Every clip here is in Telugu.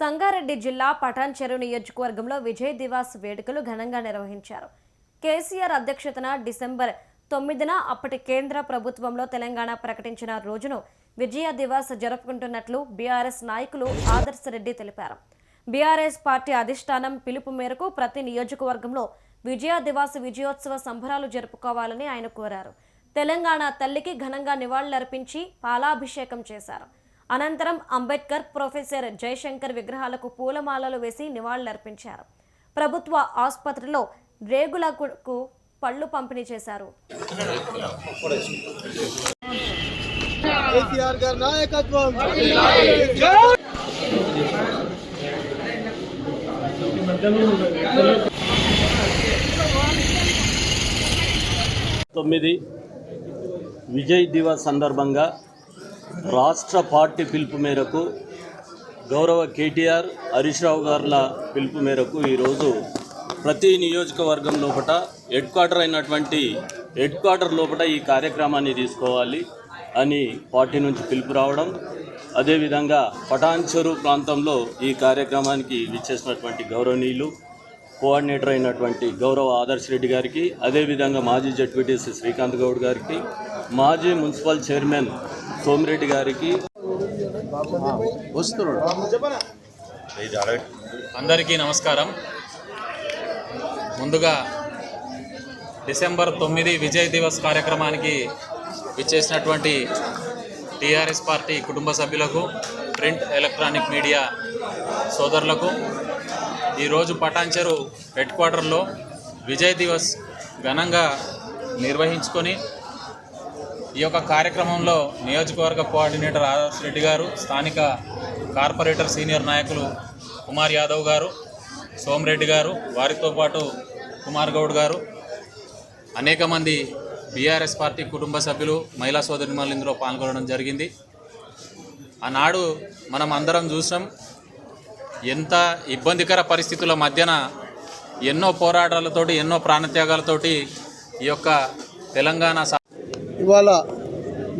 సంగారెడ్డి జిల్లా పటాన్ చెరువు నియోజకవర్గంలో విజయ్ దివాస్ వేడుకలు ఘనంగా నిర్వహించారు. కేసీఆర్ అధ్యక్షతన డిసెంబర్ తొమ్మిదిన అప్పటి కేంద్ర ప్రభుత్వంలో తెలంగాణ ప్రకటించిన రోజును విజయ దివాస్ జరుపుకుంటున్నట్లు బీఆర్ఎస్ నాయకులు ఆదర్శ రెడ్డి తెలిపారు. బీఆర్ఎస్ పార్టీ అధిష్టానం పిలుపు మేరకు ప్రతి నియోజకవర్గంలో విజయ దివాస్ విజయోత్సవ సంబరాలు జరుపుకోవాలని ఆయన కోరారు. తెలంగాణ తల్లికి ఘనంగా నివాళులర్పించి పాలాభిషేకం చేశారు. అనంతరం అంబేద్కర్ ప్రొఫెసర్ జయశంకర్ విగ్రహాలకు పూలమాలలు వేసి నివాళులర్పించారు. ప్రభుత్వ ఆసుపత్రిలో రేగులకు పళ్ళు పంపిణీ చేశారు. కేసీఆర్ గారి నాయకత్వం. తొమ్మిది విజయ్ దివస్ సందర్భంగా రాష్ట్ర పార్టీ పిలుపు మేరకు గౌరవ కేటీఆర్ హరీష్ రావు గారుల పిలుపు మేరకు ఈరోజు ప్రతి నియోజకవర్గం లోపల హెడ్ క్వార్టర్ అయినటువంటి హెడ్ క్వార్టర్ లోపల ఈ కార్యక్రమాన్ని తీసుకోవాలి అని పార్టీ నుంచి పిలుపు రావడం అదేవిధంగా పటాన్చెరు ప్రాంతంలో ఈ కార్యక్రమానికి విచ్చేసినటువంటి గౌరవనీయులు కోఆర్డినేటర్ అయినటువంటి గౌరవ ఆదర్శ్ రెడ్డి గారికి అదేవిధంగా మాజీ జడ్పీటీసీ శ్రీకాంత్ గౌడ్ గారికి మాజీ మున్సిపల్ చైర్మన్ సోమిరెడ్డి గారికి అందరికీ నమస్కారం. ముందుగా డిసెంబర్ తొమ్మిది విజయ్ దివస్ కార్యక్రమానికి విచ్చేసినటువంటి టీఆర్ఎస్ పార్టీ కుటుంబ సభ్యులకు ప్రింట్ ఎలక్ట్రానిక్ మీడియా సోదరులకు ఈరోజు పటాన్చెరు హెడ్ క్వార్టర్లో విజయ్ దివస్ ఘనంగా నిర్వహించుకొని ఈ యొక్క కార్యక్రమంలో నియోజకవర్గ కోఆర్డినేటర్ ఆదర్శ్ రెడ్డి గారు స్థానిక కార్పొరేటర్ సీనియర్ నాయకులు కుమార్ యాదవ్ గారు సోమరెడ్డి గారు వారితో పాటు కుమార్ గౌడ్ గారు అనేక మంది బీఆర్ఎస్ పార్టీ కుటుంబ సభ్యులు మహిళా సోదరిమణులు ఇందులో పాల్గొనడం జరిగింది. ఆనాడు మనం అందరం చూసాం ఎంత ఇబ్బందికర పరిస్థితుల మధ్యన ఎన్నో పోరాటాలతోటి ఎన్నో ప్రాణత్యాగాలతోటి ఈ యొక్క తెలంగాణ సా- ఇవాళ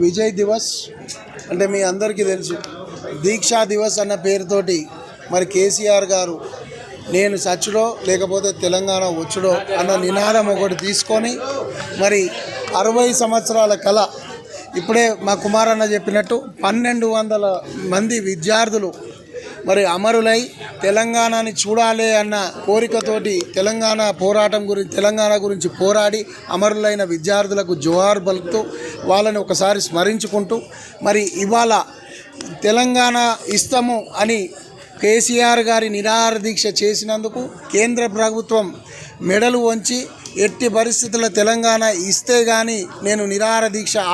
విజయ్ దివస్ అంటే మీ అందరికీ తెలుసు దీక్షా దివస్ అన్న పేరుతోటి మరి కేసీఆర్ గారు నేను సచ్చుడో లేకపోతే తెలంగాణ వచ్చుడో అన్న నినాదం ఒకటి తీసుకొని మరి అరవై సంవత్సరాల కళ ఇప్పుడే మా కుమారన్న చెప్పినట్టు పన్నెండు వందల మంది విద్యార్థులు మరి అమరులై తెలంగాణని చూడాలి అన్న కోరికతోటి తెలంగాణ పోరాటం గురించి తెలంగాణ గురించి పోరాడి అమరులైన విద్యార్థులకు జోహార్ బలుపుతూ వాళ్ళని ఒకసారి స్మరించుకుంటూ మరి ఇవాళ తెలంగాణ ఇస్తాము అని కేసీఆర్ గారి నిరాహార దీక్ష చేసినందుకు కేంద్ర ప్రభుత్వం మెడలు వంచి ఎట్టి పరిస్థితుల్లో తెలంగాణ ఇస్తే కానీ నేను నిరాహార దీక్ష